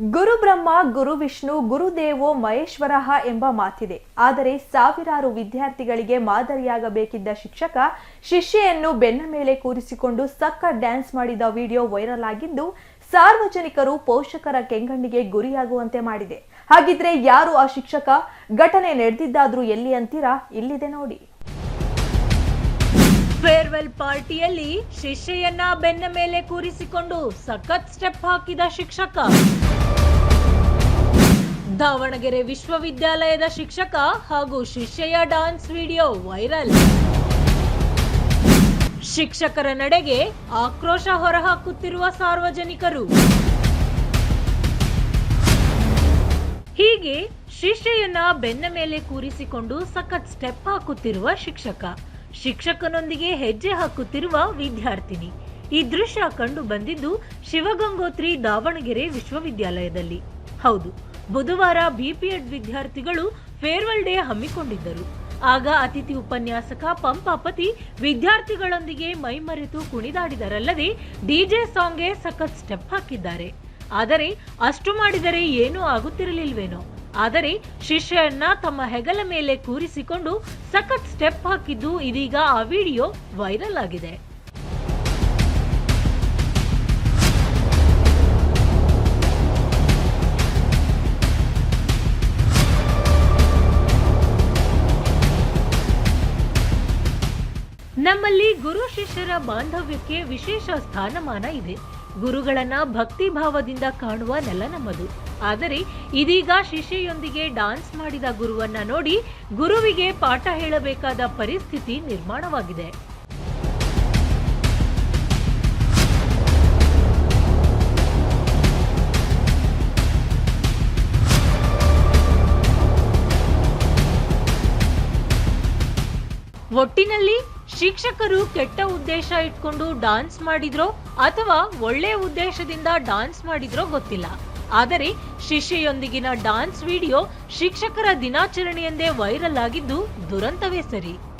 ಗುರು ಬ್ರಹ್ಮ, ಗುರು ವಿಷ್ಣು ಗುರುದೇವೋ ಮಹೇಶ್ವರಃ ಎಂಬ ಮಾತಿದೆ. ಆದರೆ ಸಾವಿರಾರು ವಿದ್ಯಾರ್ಥಿಗಳಿಗೆ ಮಾದರಿಯಾಗಬೇಕಿದ್ದ ಶಿಕ್ಷಕ ಶಿಷ್ಯೆಯನ್ನು ಬೆನ್ನ ಮೇಲೆ ಕೂರಿಸಿಕೊಂಡು ಸಕ್ಕ ಡ್ಯಾನ್ಸ್ ಮಾಡಿದ ವಿಡಿಯೋ ವೈರಲ್ ಆಗಿದ್ದು, ಸಾರ್ವಜನಿಕರು ಪೋಷಕರ ಕೆಂಗಣ್ಣಿಗೆ ಗುರಿಯಾಗುವಂತೆ ಮಾಡಿದೆ. ಹಾಗಿದ್ರೆ ಯಾರು ಆ ಶಿಕ್ಷಕ? ಘಟನೆ ನಡೆದಿದ್ದಾದ್ರೂ ಎಲ್ಲಿ ಅಂತೀರಾ? ಇಲ್ಲಿದೆ ನೋಡಿ. ಫೇರ್ವೆಲ್ ಪಾರ್ಟಿಯಲ್ಲಿ ಶಿಷ್ಯೆಯನ್ನ ಬೆನ್ನ ಮೇಲೆ ಕೂರಿಸಿಕೊಂಡು ಸಖತ್ ಸ್ಟೆಪ್ ಹಾಕಿದ ಶಿಕ್ಷಕ. ದಾವಣಗೆರೆ ವಿಶ್ವವಿದ್ಯಾಲಯದ ಶಿಕ್ಷಕ ಹಾಗೂ ಶಿಷ್ಯೆಯ ಡಾನ್ಸ್ ವಿಡಿಯೋ ವೈರಲ್. ಶಿಕ್ಷಕರ ನಡೆಗೆ ಆಕ್ರೋಶ ಹೊರಹಾಕುತ್ತಿರುವ ಸಾರ್ವಜನಿಕರು. ಹೀಗೆ ಶಿಷ್ಯೆಯನ್ನ ಬೆನ್ನ ಮೇಲೆ ಕೂರಿಸಿಕೊಂಡು ಸಖತ್ ಸ್ಟೆಪ್ ಹಾಕುತ್ತಿರುವ ಶಿಕ್ಷಕ. ಶಿಕ್ಷಕನೊಂದಿಗೆ ಹೆಜ್ಜೆ ಹಾಕುತ್ತಿರುವ ವಿದ್ಯಾರ್ಥಿನಿ. ಈ ದೃಶ್ಯ ಕಂಡು ಬಂದಿದ್ದು ಶಿವಗಂಗೋತ್ರಿ ದಾವಣಗೆರೆ ವಿಶ್ವವಿದ್ಯಾಲಯದಲ್ಲಿ. ಹೌದು, ಬುಧವಾರ ಬಿಪಿಎಡ್ ವಿದ್ಯಾರ್ಥಿಗಳು ಫೇರ್ವೆಲ್ ಡೇ ಹಮ್ಮಿಕೊಂಡಿದ್ದರು. ಆಗ ಅತಿಥಿ ಉಪನ್ಯಾಸಕ ಪಂಪಾಪತಿ ವಿದ್ಯಾರ್ಥಿಗಳೊಂದಿಗೆ ಮೈಮರೆತು ಕುಣಿದಾಡಿದರಲ್ಲದೆ ಡಿಜೆ ಸಾಂಗ್ಗೆ ಸಖತ್ ಸ್ಟೆಪ್ ಹಾಕಿದ್ದಾರೆ. ಆದರೆ ಅಷ್ಟು ಮಾಡಿದರೆ ಏನೂ ಆಗುತ್ತಿರಲಿಲ್ವೇನೋ? ಆದರೆ ಶಿಷ್ಯನ್ನ ತಮ್ಮ ಹೆಗಲ ಮೇಲೆ ಕೂರಿಸಿಕೊಂಡು ಸಖತ್ ಸ್ಟೆಪ್ ಹಾಕಿದ್ದು ಇದೀಗ ಆ ವಿಡಿಯೋ ವೈರಲ್ ಆಗಿದೆ. ನಮ್ಮಲ್ಲಿ ಗುರು ಶಿಷ್ಯರ ಬಾಂಧವ್ಯಕ್ಕೆ ವಿಶೇಷ ಸ್ಥಾನಮಾನ ಇದೆ. ಗುರುಗಳನ್ನ ಭಕ್ತಿ ಭಾವದಿಂದ ಕಾಣುವ ನೆಲ ನಮ್ಮದು. ಆದರೆ ಇದೀಗ ಶಿಷ್ಯೆಯೊಂದಿಗೆ ಡಾನ್ಸ್ ಮಾಡಿದ ಗುರುವನ್ನ ನೋಡಿ ಗುರುವಿಗೆ ಪಾಠ ಹೇಳಬೇಕಾದ ಪರಿಸ್ಥಿತಿ ನಿರ್ಮಾಣವಾಗಿದೆ. ಒಟ್ಟಿನಲ್ಲಿ ಶಿಕ್ಷಕರು ಕೆಟ್ಟ ಉದ್ದೇಶ ಇಟ್ಕೊಂಡು ಡಾನ್ಸ್ ಮಾಡಿದ್ರೋ ಅಥವಾ ಒಳ್ಳೆ ಉದ್ದೇಶದಿಂದ ಡಾನ್ಸ್ ಮಾಡಿದ್ರೋ ಗೊತ್ತಿಲ್ಲ. ಆದರೆ ಶಿಷ್ಯೆಯೊಂದಿಗಿನ ಡಾನ್ಸ್ ವಿಡಿಯೋ ಶಿಕ್ಷಕರ ದಿನಾಚರಣೆಯೆಂದೇ ವೈರಲ್ ಆಗಿದ್ದು ದುರಂತವೇ ಸರಿ.